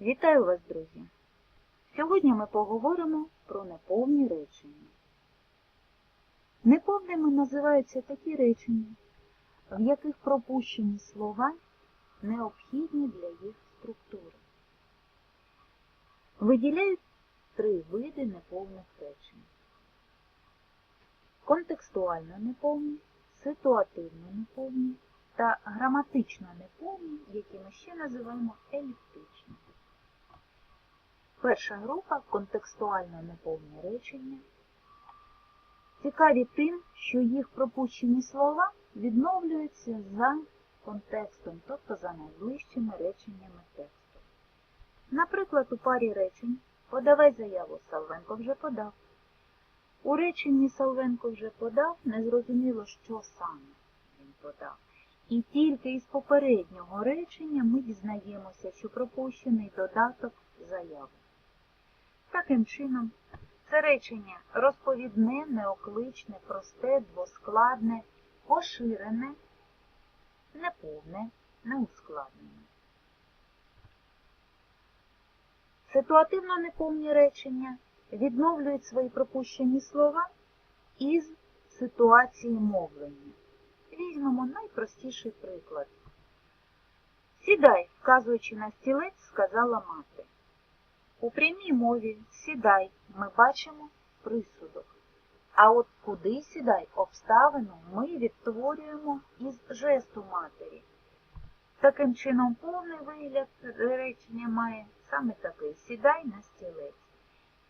Вітаю вас, друзі! Сьогодні ми поговоримо про неповні речення. Неповними називаються такі речення, в яких пропущені слова необхідні для їх структури. Виділяють три види неповних речень. Контекстуально неповні, ситуативно неповні та граматично неповні, які ми ще називаємо еліптичні. Перша група контекстуально неповні речення. Цікаві тим, що їх пропущені слова відновлюються за контекстом, тобто за найближчими реченнями тексту. Наприклад, у парі речень подавай заяву Салвенко вже подав. У реченні Салвенко вже подав, незрозуміло, що саме він подав. І тільки із попереднього речення ми дізнаємося, що пропущений додаток заяви. Таким чином, це речення розповідне, неокличне, просте, двоскладне, поширене, неповне, неускладнене. Ситуативно неповні речення відновлюють свої пропущені слова із ситуації мовлення. Візьмемо найпростіший приклад. Сідай, вказуючи на стілець, сказала мати. У прямій мові сідай ми бачимо присудок. А от куди сідай обставину ми відтворюємо із жесту матері. Таким чином, повний вигляд речення має саме такий сідай на стілець.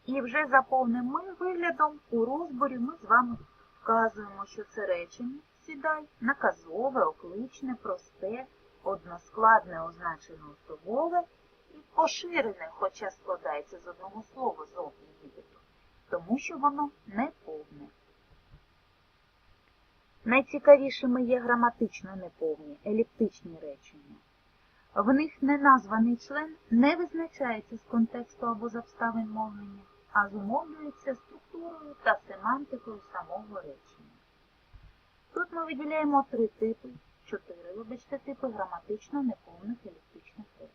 І вже за повним виглядом у розборі ми з вами вказуємо, що це речення сідай, наказове, окличне, просте, односкладне, означене особове і поширене, хоча складається з одного слова зовні нібито, тому що воно не повне. Найцікавішими є граматично неповні, еліптичні речення. В них неназваний член не визначається з контексту або з обставин мовлення, а зумовлюється структурою та семантикою самого речення. Тут ми виділяємо три типи, чотири, вибачте, типи граматично неповних еліптичних речень.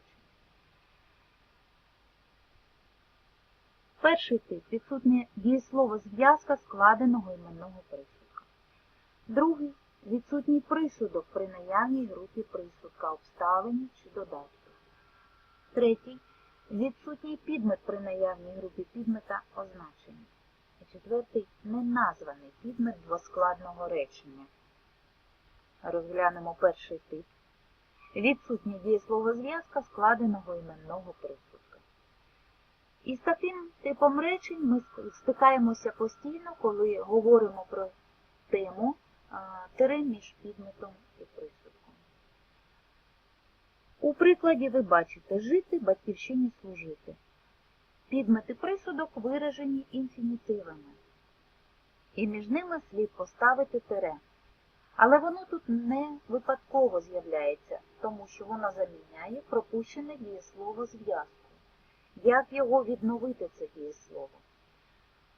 Перший тип відсутнє дієслово зв'язка складеного іменного присудка. Другий відсутній присудок при наявній групі присудка, обставині чи додатку. Третій відсутній підмет при наявній групі підмета означення. І четвертий неназваний підмет двоскладного речення. Розглянемо перший тип. Відсутнє дієслово зв'язка складеного іменного присудка. Із таким типом речень ми стикаємося постійно, коли говоримо про тему тире між підметом і присудком. У прикладі ви бачите жити, батьківщині служити. Підмет і присудок виражені інфінітивами. І між ними слід поставити тире. Але воно тут не випадково з'являється, тому що воно заміняє пропущене дієслово зв'язку. Як його відновити це дієслово?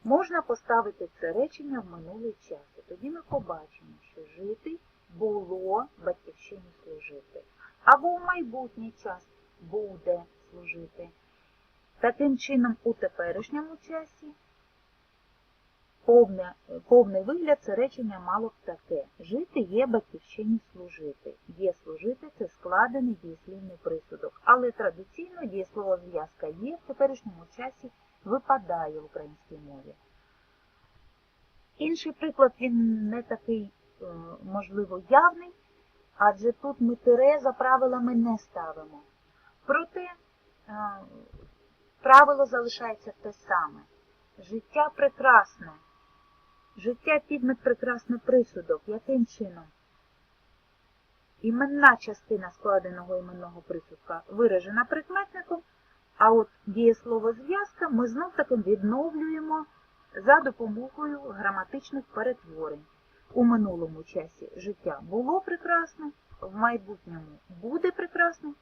Можна поставити це речення в минулий час, і тоді ми побачимо, що жити було батьківщині служити. Або в майбутній час буде служити. Таким чином, у теперішньому часі повне, повний вигляд це речення мало б таке. Жити є батьківщині служити. Є служити це складений дієслівний присудок. Але традиційно дієслово зв'язка є в теперішньому часі випадає в українській мові. Інший приклад, він не такий, е, можливо, явний, адже тут ми тире за правилами не ставимо. Проте е, правило залишається те саме. Життя прекрасне. Життя підмет прекрасний присудок. Яким чином? Іменна частина складеного іменного присудка виражена прикметником, а от дієслово зв'язка ми знов таки відновлюємо за допомогою граматичних перетворень. У минулому часі життя було прекрасне, в майбутньому буде прекрасне,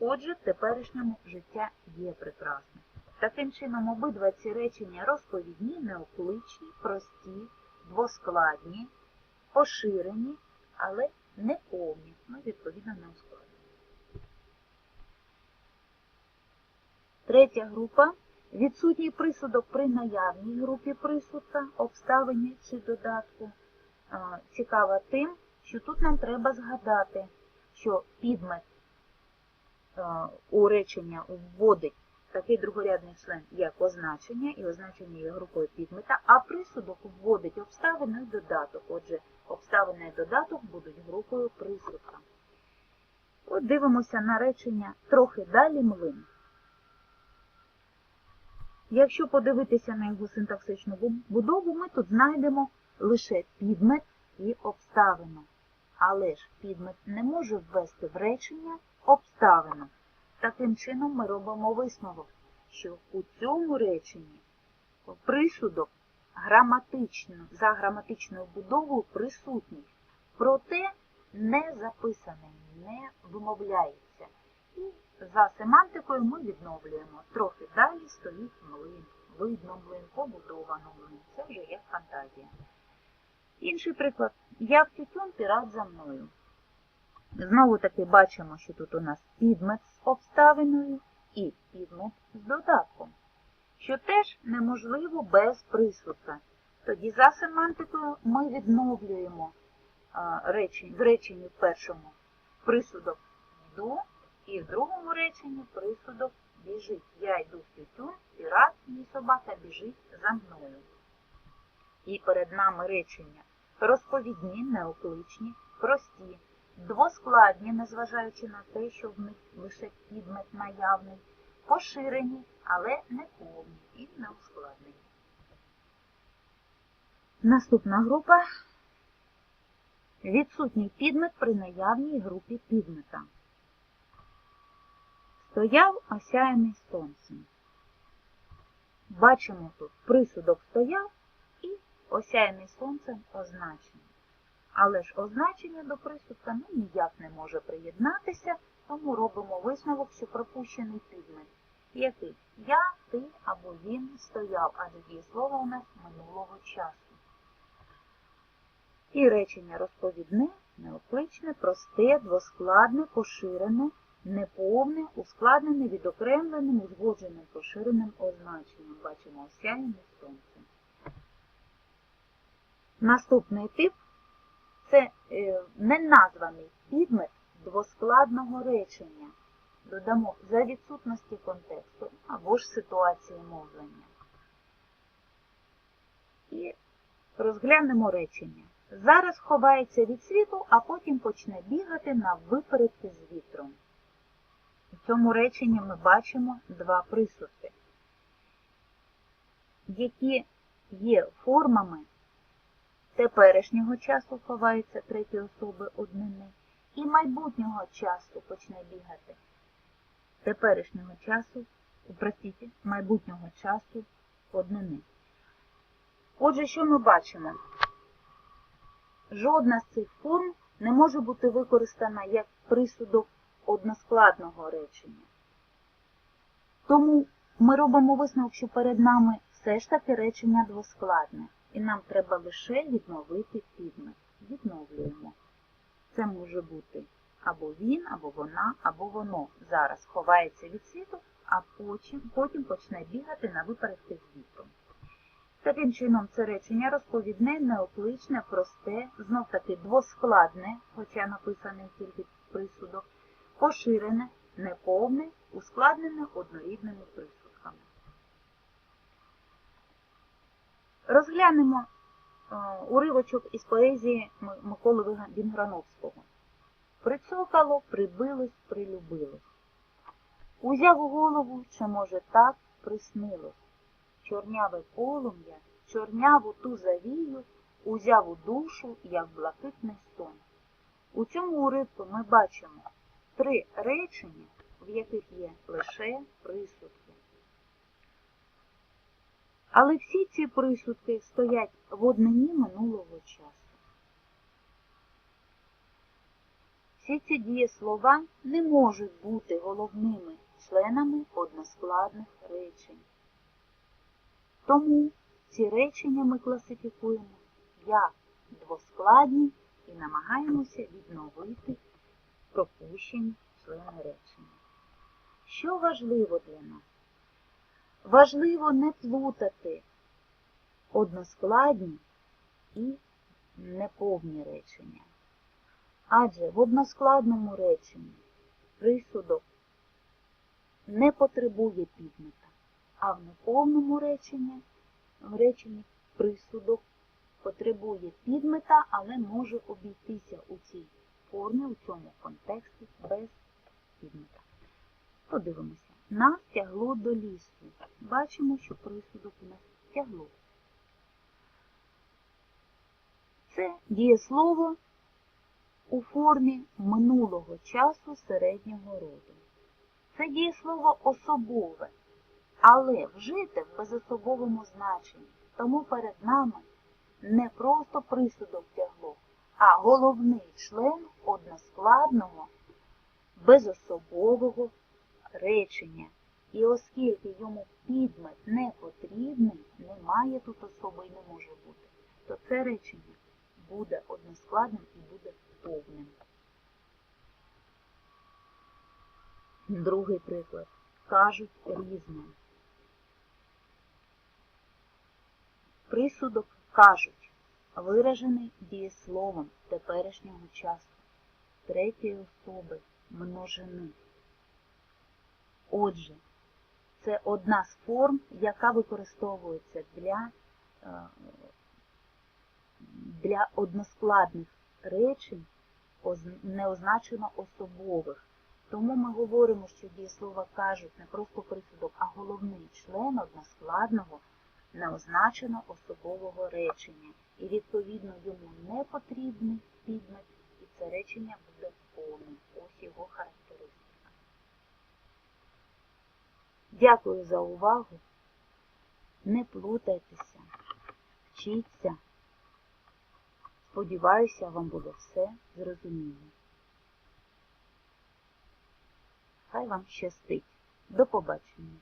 отже, в теперішньому життя є прекрасне. Таким чином, обидва ці речення розповідні, неокличні, прості, двоскладні, поширені, але не повні, ну, відповідно, не ускладні. Третя група. Відсутній присудок при наявній групі присудка, обставині чи додатку. Цікава тим, що тут нам треба згадати, що підмет у речення вводить такий другорядний член, як означення, і означення є групою підмета, а присудок вводить обставину і додаток. Отже, обставина і додаток будуть групою присудка. От дивимося на речення трохи далі млин. Якщо подивитися на його синтаксичну будову, ми тут знайдемо лише підмет і обставину. Але ж підмет не може ввести в речення обставину. Таким чином ми робимо висновок, що у цьому реченні присудок граматично, за граматичною будовою присутній, проте не записаний, не вимовляється. І за семантикою ми відновлюємо. Трохи далі стоїть млин. Видно млин, побудовано млин. Це вже як фантазія. Інший приклад. Я в тютюн пірат за мною. Знову таки бачимо, що тут у нас підмет з обставиною і підмет з додатком, що теж неможливо без присудка. Тоді за семантикою ми відновлюємо а, речень, в реченні в першому присудок йду, і в другому реченні присудок біжить. Я йду в тютюн, пірат, мій собака біжить за мною. І перед нами речення розповідні, неокличні, прості, двоскладні, незважаючи на те, що в них лише підмет наявний, поширені, але не повні і не ускладнені. Наступна група відсутній підмет при наявній групі підмета. Стояв осяяний сонцем. Бачимо тут присудок стояв і осяяний сонцем означення. Але ж означення до присудка ну, ніяк не може приєднатися, тому робимо висновок, що пропущений підмет. Який? Я, ти або він стояв, адже дієслово у нас минулого часу. І речення розповідне, неокличне, просте, двоскладне, поширене, неповне, ускладнене, відокремленим, узгодженим, поширеним означенням. Бачимо осяяне сонце. Наступний тип це е, неназваний підмет двоскладного речення. Додамо за відсутності контексту або ж ситуації мовлення. І розглянемо речення. Зараз ховається від світу, а потім почне бігати на випередки з вітром. У цьому реченні ми бачимо два присудки, які є формами теперішнього часу ховається третьої особи однини, і майбутнього часу почне бігати. Теперішнього часу, простіть, майбутнього часу однини. Отже, що ми бачимо? Жодна з цих форм не може бути використана як присудок односкладного речення. Тому ми робимо висновок, що перед нами все ж таки речення двоскладне, і нам треба лише відновити підмет. Відновлюємо. Це може бути або він, або вона, або воно зараз ховається від світу, а потім, потім почне бігати на випередки з вітром. Таким чином, це речення розповідне, неокличне, просте, знов таки двоскладне, хоча написаний тільки присудок, поширене, неповне, ускладнене однорідними присудками. Розглянемо е, уривочок із поезії Миколи Вінграновського. Прицокало, прибилось, прилюбилось. Узяв у голову, чи може так приснилось. Чорняве полум'я, чорняву ту завію, узяв у душу, як блакитний сон. У цьому уривку ми бачимо три речення, в яких є лише присудки. Але всі ці присудки стоять в однині минулого часу. Всі ці дієслова не можуть бути головними членами односкладних речень. Тому ці речення ми класифікуємо як двоскладні і намагаємося відновити пропущені члени речення. Що важливо для нас? Важливо не плутати односкладні і неповні речення. Адже в односкладному реченні присудок не потребує підмета, а в неповному реченні, в реченні присудок потребує підмета, але може обійтися у цій формі, у цьому контексті без підмета. Подивимося. Нас тягло до лісу. Бачимо, що присудок у нас тягло. Це дієслово у формі минулого часу середнього роду. Це дієслово особове, але вжите в безособовому значенні. Тому перед нами не просто присудок тягло, а головний член односкладного безособового речення. І оскільки йому підмет не потрібний, немає тут особи і не може бути, то це речення буде односкладним і буде повним. Другий приклад. Кажуть різне. Присудок кажуть, виражений дієсловом теперішнього часу, третьої особи множини. Отже, це одна з форм, яка використовується для, е, для односкладних речень, оз- не означено особових. Тому ми говоримо, що дієслова кажуть не просто присудок, а головний член односкладного неозначено особового речення. І відповідно йому не потрібний підмет, і це речення буде повним. Дякую за увагу. Не плутайтеся, вчіться. Сподіваюся, вам буде все зрозуміло. Хай вам щастить. До побачення.